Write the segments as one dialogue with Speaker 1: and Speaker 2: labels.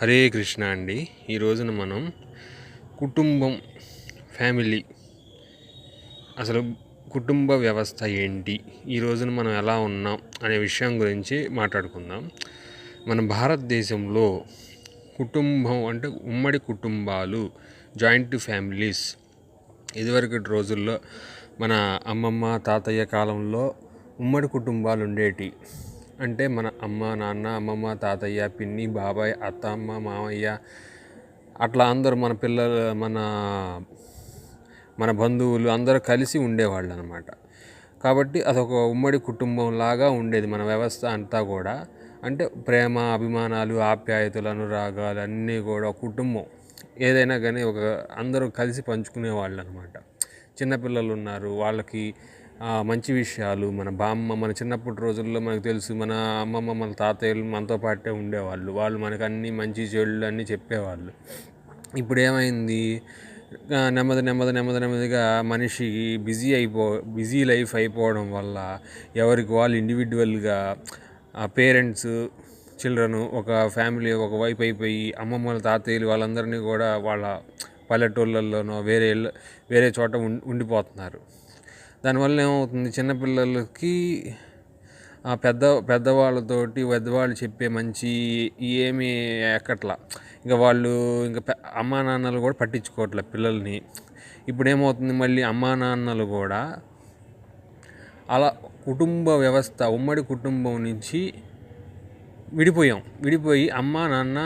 Speaker 1: హరే కృష్ణ అండి. ఈ రోజున మనం కుటుంబం ఫ్యామిలీ అసలు కుటుంబ వ్యవస్థ ఏంటి ఈ రోజున మనం ఎలా ఉన్నాం అనే విషయం గురించి మాట్లాడుకుందాం. మన భారతదేశంలో కుటుంబం అంటే ఉమ్మడి కుటుంబాలు జాయింట్ ఫ్యామిలీస్ ఇదివరకటి రోజుల్లో మన అమ్మమ్మ తాతయ్య కాలంలో ఉమ్మడి కుటుంబాలు ఉండేటి. అంటే మన అమ్మ నాన్న అమ్మమ్మ తాతయ్య పిన్ని బాబాయ్ అత్తమ్మ మామయ్య అట్లా అందరూ మన పిల్లలు మన మన బంధువులు అందరూ కలిసి ఉండేవాళ్ళు అనమాట కాబట్టి అదొక ఉమ్మడి కుటుంబం లాగా ఉండేది మన వ్యవస్థ అంతా కూడా. అంటే ప్రేమ అభిమానాలు ఆప్యాయతలు అనురాగాలు అన్నీ కూడా కుటుంబం. ఏదైనా కానీ ఒక అందరూ కలిసి పంచుకునే వాళ్ళు అనమాట చిన్నపిల్లలు ఉన్నారు వాళ్ళకి మంచి విషయాలు. మన బామ్మ మన చిన్నప్పటి రోజుల్లో మనకు తెలుసు మన అమ్మమ్మ మన తాతయ్యలు మనతో పాటే ఉండేవాళ్ళు. వాళ్ళు మనకు అన్ని మంచి చెడులు అన్నీ చెప్పేవాళ్ళు. ఇప్పుడు ఏమైంది? నెమ్మది నెమ్మది నెమ్మది నెమ్మదిగా మనిషి బిజీ అయిపో బిజీ లైఫ్ అయిపోవడం వల్ల ఎవరికి వాళ్ళు ఇండివిజువల్గా పేరెంట్స్ చిల్డ్రన్ ఒక ఫ్యామిలీ ఒక వైపు అయిపోయి అమ్మమ్మల తాతయ్యలు వాళ్ళందరినీ కూడా వాళ్ళ పల్లెటూళ్ళల్లోనో వేరే వేరే చోట ఉండిపోతున్నారు. దానివల్ల ఏమవుతుంది? చిన్నపిల్లలకి ఆ పెద్ద పెద్దవాళ్ళతోటి పెద్దవాళ్ళు చెప్పే మంచి ఏమి ఎక్కట్లా. ఇంకా వాళ్ళు ఇంకా అమ్మా నాన్నలు కూడా పట్టించుకోవట్లే పిల్లల్ని. ఇప్పుడు ఏమవుతుంది మళ్ళీ అమ్మా నాన్నలు కూడా అలా కుటుంబ వ్యవస్థ ఉమ్మడి కుటుంబం నుంచి విడిపోయాం. విడిపోయి అమ్మ నాన్న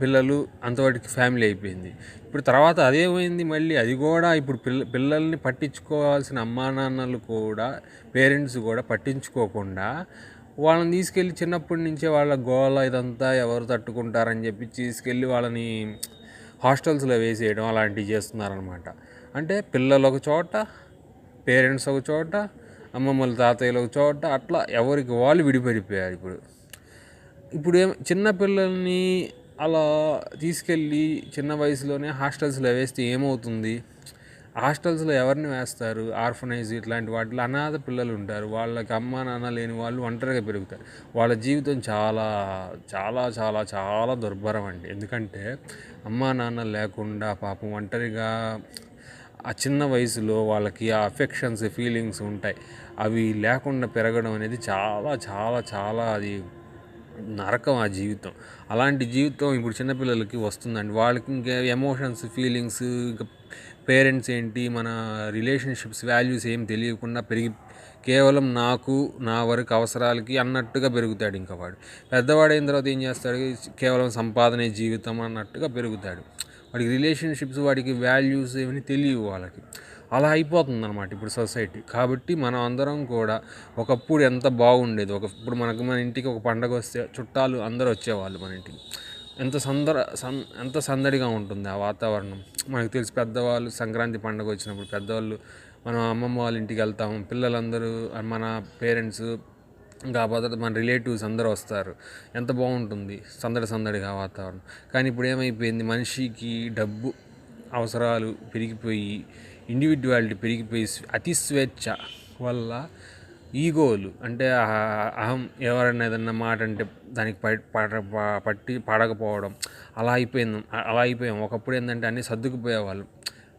Speaker 1: పిల్లలు అంతవరకు ఫ్యామిలీ అయిపోయింది. ఇప్పుడు తర్వాత అదేమైంది మళ్ళీ. అది కూడా ఇప్పుడు పిల్ల పిల్లల్ని పట్టించుకోవాల్సిన అమ్మా నాన్నలు కూడా పేరెంట్స్ కూడా పట్టించుకోకుండా వాళ్ళని తీసుకెళ్ళి చిన్నప్పటి నుంచే వాళ్ళ గోల ఇదంతా ఎవరు తట్టుకుంటారని చెప్పి తీసుకెళ్ళి వాళ్ళని హాస్టల్స్లో వేసేయడం అలాంటివి చేస్తున్నారనమాట అంటే పిల్లలు ఒక చోట పేరెంట్స్ ఒక చోట అమ్మమ్మల తాతయ్యలు ఒక చోట అట్లా ఎవరికి వాళ్ళు విడిపడిపోయారు ఇప్పుడు. ఇప్పుడు ఏం చిన్నపిల్లల్ని అలా తీసుకెళ్ళి చిన్న వయసులోనే హాస్టల్స్లో వేస్తే ఏమవుతుంది? హాస్టల్స్లో ఎవరిని వేస్తారు? ఆర్ఫనైజ్ ఇట్లాంటి వాటిలో అనాథ పిల్లలు ఉంటారు. వాళ్ళకి అమ్మ నాన్న లేని వాళ్ళు ఒంటరిగా పెరుగుతారు. వాళ్ళ జీవితం చాలా చాలా చాలా చాలా దుర్భరం అండి. ఎందుకంటే అమ్మ నాన్న లేకుండా పాపం ఒంటరిగా ఆ చిన్న వయసులో వాళ్ళకి ఆ అఫెక్షన్స్ ఫీలింగ్స్ ఉంటాయి. అవి లేకుండా పెరగడం అనేది చాలా చాలా చాలా అది నరకం ఆ జీవితం. అలాంటి జీవితం ఇప్పుడు చిన్నపిల్లలకి వస్తుందండి. వాళ్ళకి ఇంకా ఎమోషన్స్ ఫీలింగ్స్ ఇంకా పేరెంట్స్ ఏంటి మన రిలేషన్షిప్స్ వాల్యూస్ ఏం తెలియకుండా పెరిగి కేవలం నాకు నా వరకు అవసరాలకి అన్నట్టుగా పెరుగుతాడు ఇంకా వాడు. పెద్దవాడైన తర్వాత ఏం చేస్తాడు? కేవలం సంపాదనే జీవితం అన్నట్టుగా పెరుగుతాడు. వాడికి రిలేషన్షిప్స్ వాడికి వాల్యూస్ ఏమని తెలియవు వాళ్ళకి. అలా అయిపోతుంది అనమాట ఇప్పుడు సొసైటీ. కాబట్టి మనం అందరం కూడా ఒకప్పుడు ఎంత బాగుండేది. ఒక ఇప్పుడు మనకు మన ఇంటికి ఒక పండగ వస్తే చుట్టాలు అందరూ వచ్చేవాళ్ళు మన ఇంటికి. ఎంత సందర సన్ ఎంత సందడిగా ఉంటుంది ఆ వాతావరణం. మనకు తెలిసి పెద్దవాళ్ళు సంక్రాంతి పండుగ వచ్చినప్పుడు పెద్దవాళ్ళు మనం అమ్మమ్మ వాళ్ళ ఇంటికి వెళ్తాము పిల్లలందరూ మన పేరెంట్స్ ఇంకా భద్రత మన రిలేటివ్స్ అందరూ వస్తారు. ఎంత బాగుంటుంది సందడి సందడిగా వాతావరణం. కానీ ఇప్పుడు ఏమైపోయింది? మనిషికి డబ్బు అవసరాలు పెరిగిపోయి ఇండివిజువాలిటీ పెరిగిపోయి అతి స్వేచ్ఛ వల్ల ఈగోలు అంటే అహం ఎవరైనా ఏదన్నా మాట అంటే దానికి పట్టి పడకపోవడం అలా అయిపోయింది. అలా అయిపోయాం. ఒకప్పుడు ఏంటంటే అన్నీ సర్దుకుపోయేవాళ్ళం.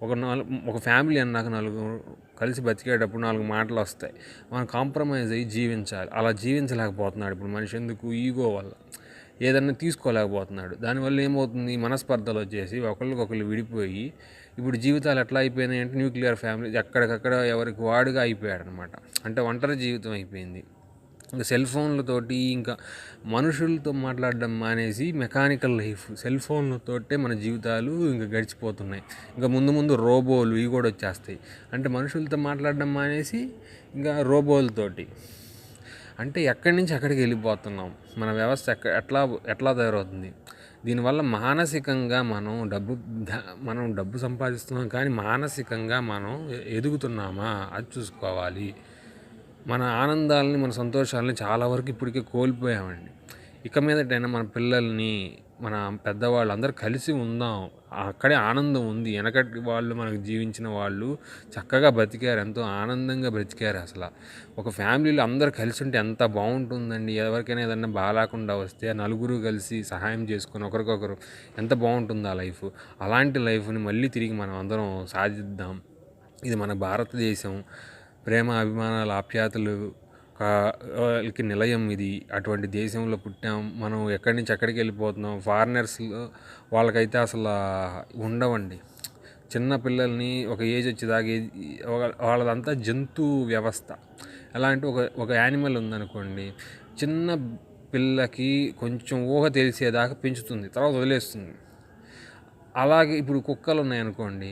Speaker 1: ఒక నాలుగు ఒక ఫ్యామిలీ అన్నాక నలుగురు కలిసి బతికేటప్పుడు నాలుగు మాటలు వస్తాయి. మనం కాంప్రమైజ్ అయ్యి జీవించాలి. అలా జీవించలేకపోతున్నాడు ఇప్పుడు మనిషి. ఎందుకు? ఈగో వల్ల. ఏదన్నా తీసుకోలేకపోతున్నాడు. దానివల్ల ఏమవుతుంది? మనస్పర్ధలు వచ్చేసి ఒకళ్ళకొకళ్ళు విడిపోయి ఇప్పుడు జీవితాలు ఎట్లా అయిపోయినాయి అంటే న్యూక్లియర్ ఫ్యామిలీ ఎక్కడికక్కడ ఎవరికి వాడుగా అయిపోయాడు అనమాట అంటే ఒంటరి జీవితం అయిపోయింది. ఇంకా సెల్ ఫోన్లతోటి ఇంకా మనుషులతో మాట్లాడడం మానేసి మెకానికల్ లైఫ్ సెల్ ఫోన్లతోటే మన జీవితాలు ఇంకా గడిచిపోతున్నాయి. ఇంకా ముందు ముందు రోబోలు ఇవి కూడా వచ్చేస్తాయి. అంటే మనుషులతో మాట్లాడడం మానేసి ఇంకా రోబోలతోటి. అంటే ఎక్కడి నుంచి ఎక్కడికి వెళ్ళిపోతున్నాం? మన వ్యవస్థ ఎక్క ఎట్లా ఎట్లా తయారవుతుంది? దీనివల్ల మానసికంగా మనం డబ్బు మనం డబ్బు సంపాదిస్తున్నాం కానీ మానసికంగా మనం ఎదుగుతున్నామా? అది చూసుకోవాలి. మన ఆనందాలని మన సంతోషాలని చాలా వరకు ఇప్పటికే కోల్పోయామండి. ఇక మీదటైనా మన పిల్లల్ని మన పెద్దవాళ్ళు అందరూ కలిసి ఉందాం. అక్కడే ఆనందం ఉంది. వెనకటి వాళ్ళు మనకు జీవించిన వాళ్ళు చక్కగా బ్రతికారు. ఎంతో ఆనందంగా బ్రతికారు అసలు. ఒక ఫ్యామిలీలో అందరు కలిసి ఉంటే ఎంత బాగుంటుందండి. ఎవరికైనా ఏదైనా బాగాలేకుండా వస్తే నలుగురు కలిసి సహాయం చేసుకొని ఒకరికొకరు ఎంత బాగుంటుంది ఆ లైఫ్. అలాంటి లైఫ్ని మళ్ళీ తిరిగి మనం అందరం సాధిద్దాం. ఇది మన భారతదేశం. ప్రేమ అభిమానాలు ఆప్యాతలు వాళ్ళకి నిలయం ఇది. అటువంటి దేశంలో పుట్టాం. మనం ఎక్కడి నుంచి ఎక్కడికి వెళ్ళిపోతున్నాం? ఫారినర్స్లో వాళ్ళకైతే అసలు ఉండవండి. చిన్న పిల్లల్ని ఒక ఏజ్ వచ్చేదాకా వాళ్ళదంతా జంతు వ్యవస్థ. ఎలా అంటే ఒక ఒక యానిమల్ ఉందనుకోండి చిన్న పిల్లకి కొంచెం ఊహ తెలిసేదాకా పెంచుతుంది. తర్వాత వదిలేస్తుంది. అలాగే ఇప్పుడు కుక్కలు ఉన్నాయనుకోండి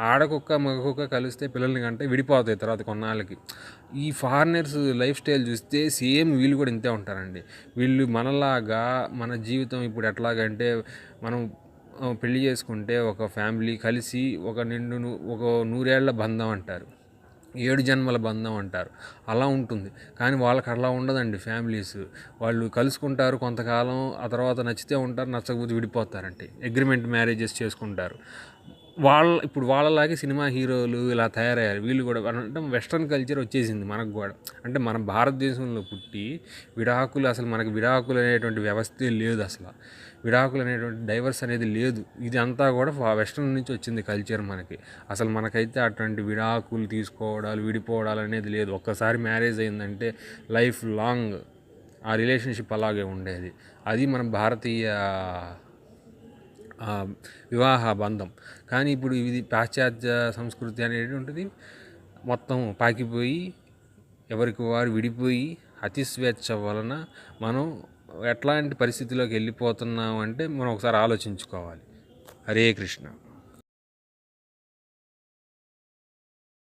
Speaker 1: ఆడ కుక్క మగ కుక్క కలిస్తే పిల్లల్ని కంటే విడిపోతాయి తర్వాత కొన్నాళ్ళకి. ఈ ఫారినర్స్ లైఫ్ స్టైల్ చూస్తే సేమ్ వీళ్ళు కూడా ఇంతే ఉంటారండి. వీళ్ళు మనలాగా మన జీవితం ఇప్పుడు ఎట్లాగంటే మనం పెళ్ళి చేసుకుంటే ఒక ఫ్యామిలీ కలిసి ఒక నిండు ఒక నూరేళ్ళ బంధం అంటారు. ఏడు జన్మల బంధం అంటారు. అలా ఉంటుంది. కానీ వాళ్ళకి అలా ఉండదండి ఫ్యామిలీస్. వాళ్ళు కలుసుకుంటారు కొంతకాలం ఆ తర్వాత నచ్చితే ఉంటారు నచ్చకపోతే విడిపోతారంటే. అగ్రిమెంట్ మ్యారేజెస్ చేసుకుంటారు. వాళ్ళ ఇప్పుడు వాళ్ళలాగే సినిమా హీరోలు ఇలా తయారయ్యారు. వీళ్ళు కూడా అంటే వెస్ట్రన్ కల్చర్ వచ్చేసింది మనకు కూడా. అంటే మన భారతదేశంలో పుట్టి విడాకులు అసలు మనకి విడాకులు అనేటువంటి వ్యవస్థే లేదు అసలు. విడాకులు అనేటువంటి డైవర్స్ అనేది లేదు. ఇది అంతా కూడా వెస్ట్రన్ నుంచి వచ్చింది కల్చర్ మనకి. అసలు మనకైతే అటువంటి విడాకులు తీసుకోవడాలు విడిపోవడాలు అనేది లేదు. ఒక్కసారి మ్యారేజ్ అయిందంటే లైఫ్ లాంగ్ ఆ రిలేషన్షిప్ అలాగే ఉండేది. అది మన భారతీయ వివాహ బంధం. కానీ ఇప్పుడు ఇది పాశ్చాత్య సంస్కృతి అనేది ఉంటుంది. మొత్తం పాకిపోయి ఎవరికి వారు విడిపోయి అతి స్వేచ్ఛ వలన మనం ఎట్లాంటి పరిస్థితిలోకి వెళ్ళిపోతున్నాం అంటే మనం ఒకసారి ఆలోచించుకోవాలి. హరే కృష్ణ.